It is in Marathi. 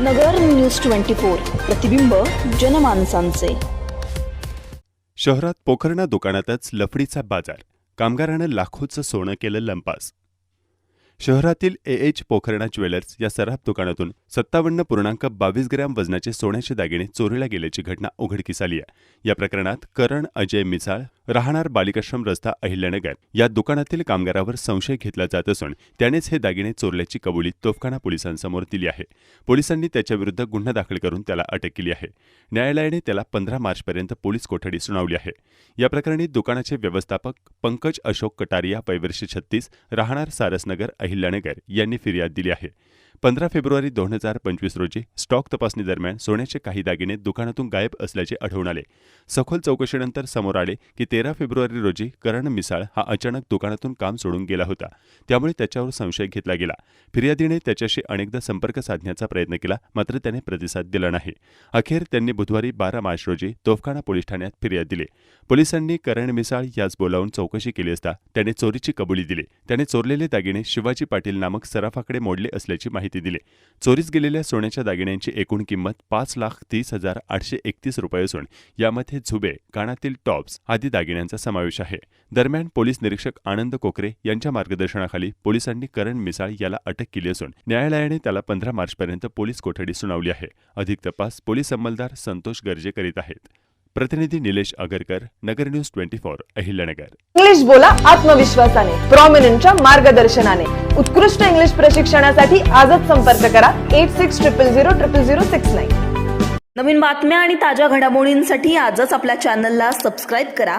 नगर न्यूज ट्वेंटी फोर प्रतिबिंब जनमानसांचे. शहरात पोखरणा दुकानातच लफडीचा बाजार कामगारानं लाखोचं सोनं केलं लंपास. शहरातील ए एच पोखरणा ज्वेलर्स या सराफ दुकानातून सत्तावन्न पूर्णांक बावीस ग्रॅम वजनाचे सोन्याचे दागिने चोरीला गेल्याची घटना उघडकीस आली आहे. या प्रकरणात करण अजय मिसाळ राहणार बालिकाश्रम रस्ता अहिल्यानगर या दुकानातील कामगारावर संशय घेतला जात असून त्यानेच हे दागिने चोरल्याची कबुली तोफखाना पोलिसांसमोर दिली आहे. पोलिसांनी त्याच्याविरुद्ध गुन्हा दाखल करून त्याला अटक केली आहे. न्यायालयाने त्याला पंधरा मार्चपर्यंत पोलीस कोठडी सुनावली आहे. या प्रकरणी दुकानाचे व्यवस्थापक पंकज अशोक कटारिया वैवर्ष छत्तीस राहणार सारसनगर अहिल्यानगर यांनी फिर्याद दिली आहे. पंधरा फेब्रुवारी दोन हजार पंचवीस रोजी स्टॉक तपासणी दरम्यान सोन्याचे काही दागिने दुकानातून गायब असल्याचे आढळून आले. सखोल चौकशीनंतर समोर आले की तेरा फेब्रुवारी रोजी करण मिसाळ हा अचानक दुकानातून काम सोडून गेला होता. त्यामुळे त्याच्यावर संशय घेतला गेला. फिर्यादीने त्याच्याशी अनेकदा संपर्क साधण्याचा प्रयत्न केला मात्र त्याने प्रतिसाद दिला नाही. अखेर त्यांनी बुधवारी बारा मार्च रोजी तोफखाना पोलीस ठाण्यात फिर्याद दिली. पोलिसांनी करण मिसाळ याच बोलावून चौकशी केली असता त्याने चोरीची कबुली दिली. त्याने चोरलेले दागिने शिवाजी पाटील नामक सराफाकडे मोडले असल्याची माहिती दिली. चोरीस गेलेल्या सोन्याच्या दागिन्यांची एकूण किंमत पाच लाख तीस हजार आठशे एकतीस रुपये असून यामध्ये झुबे कानातील टॉप्स आदी दागिन्यांचा समावेश आहे. दरम्यान पोलीस निरीक्षक आनंद कोकरे यांच्या मार्गदर्शनाखाली पोलिसांनी करण मिसाळ याला अटक केली असून न्यायालयाने त्याला पंधरा मार्चपर्यंत पोलीस कोठडी सुनावली आहे. अधिक तपास पोलीस अंमलदार संतोष गर्जे करीत आहेत. प्रतिनिधी Nilesh Agarkar Nagar news twenty four Ahilyanagar. English बोला आत्मविश्वासाने प्रॉमिनंटच्या मार्गदर्शनाने. उत्कृष्ट इंग्लिश प्रशिक्षणासाठी आजच संपर्क करा eight six triple zero triple zero six nine नवीन बातम्या आणि ताज्या घडामोडींसाठी आजच आपल्या चॅनलला सबस्क्राईब करा.